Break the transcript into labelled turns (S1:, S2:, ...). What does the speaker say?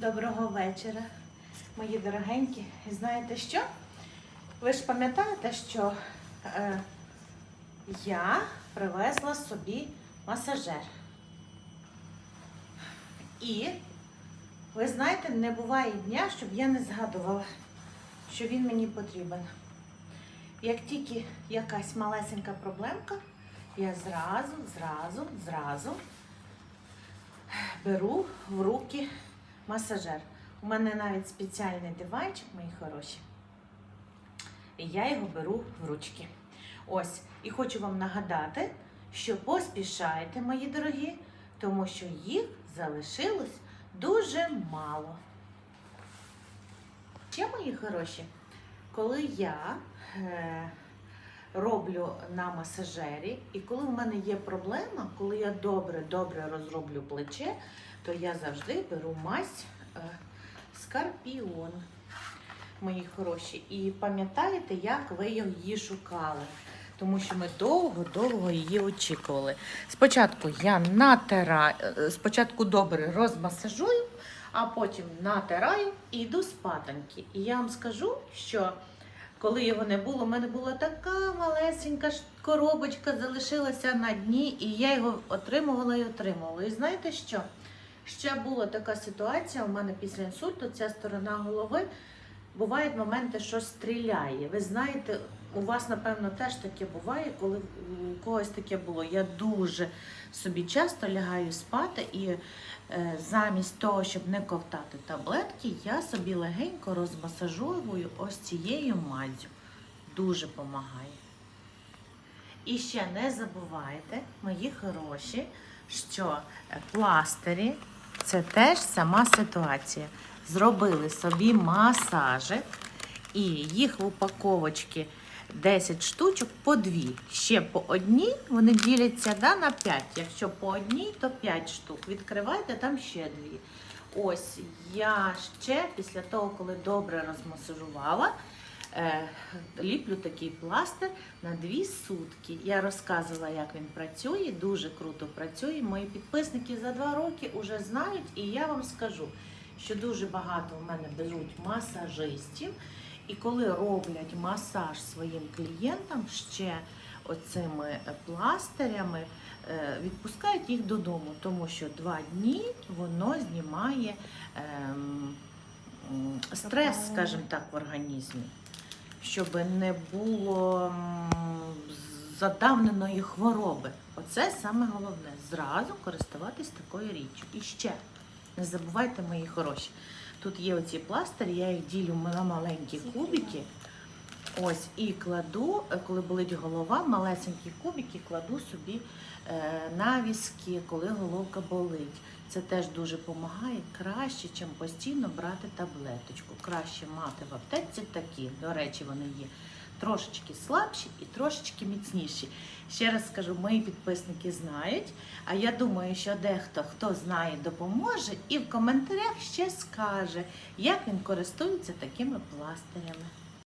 S1: Доброго вечора, мої дорогенькі. І знаєте що? Ви ж пам'ятаєте, що е, я привезла собі масажер. І ви знаєте, не буває дня, щоб я не згадувала, що він мені потрібен. Як тільки якась малесенька проблемка, я зразу, зразу, зразу беру в руки масажер. У мене навіть спеціальний диванчик, мої хороші. І я його беру в ручки. Ось. І хочу вам нагадати, що поспішайте, мої дорогі, тому що їх залишилось дуже мало. Ще, мої хороші, коли я е, роблю на масажері, і коли в мене є проблема, коли я добре-добре розроблю плече, то я завжди беру мазь е, скорпіон, мої хороші. І пам'ятаєте, як ви її шукали? Тому що ми довго-довго її очікували. Спочатку я натираю, е, спочатку добре розмасажую, а потім натираю і йду спатоньки. І я вам скажу, що коли його не було, у мене була така малесенька коробочка, залишилася на дні, і я його отримувала і отримувала. І знаєте що? Ще була така ситуація у мене після інсульту, ця сторона голови. Бувають моменти, що стріляє. Ви знаєте, у вас, напевно, теж таке буває, коли у когось таке було. Я дуже собі часто лягаю спати і е, замість того, щоб не ковтати таблетки, я собі легенько розмасажовую ось цією мазю. Дуже допомагає. І ще не забувайте, мої хороші, що е, пластирі це теж сама ситуація. Зробили собі масажик, і їх в упаковочці 10 штучок по дві. Ще по одній вони діляться да, на 5. Якщо по одній, то 5 штук. Відкривайте там ще дві. Ось я ще після того, коли добре розмасажувала, е, ліплю такий пластир на дві сутки. Я розказувала, як він працює, дуже круто працює. Мої підписники за два роки вже знають, і я вам скажу, що дуже багато в мене беруть масажистів. І коли роблять масаж своїм клієнтам ще оцими е, пластирями, е, відпускають їх додому, тому що два дні воно знімає ем, стрес, скажімо так, в організмі, щоб не було задавненої хвороби. Оце саме головне зразу користуватись такою річчю. І ще не забувайте, мої хороші. Тут є оці пластирі, я їх ділю на маленькі кубики. Ось, і кладу, е, коли болить голова, малесенькі кубики кладу собі е, на візки, коли головка болить. Це теж дуже допомагає краще, ніж постійно брати таблеточку. Краще мати в аптеці такі, до речі, вони є трошечки слабші і трошечки міцніші. Ще раз скажу, мої підписники знають, а я думаю, що дехто, хто знає, допоможе, і в коментарях ще скаже, як він користується такими пластирями.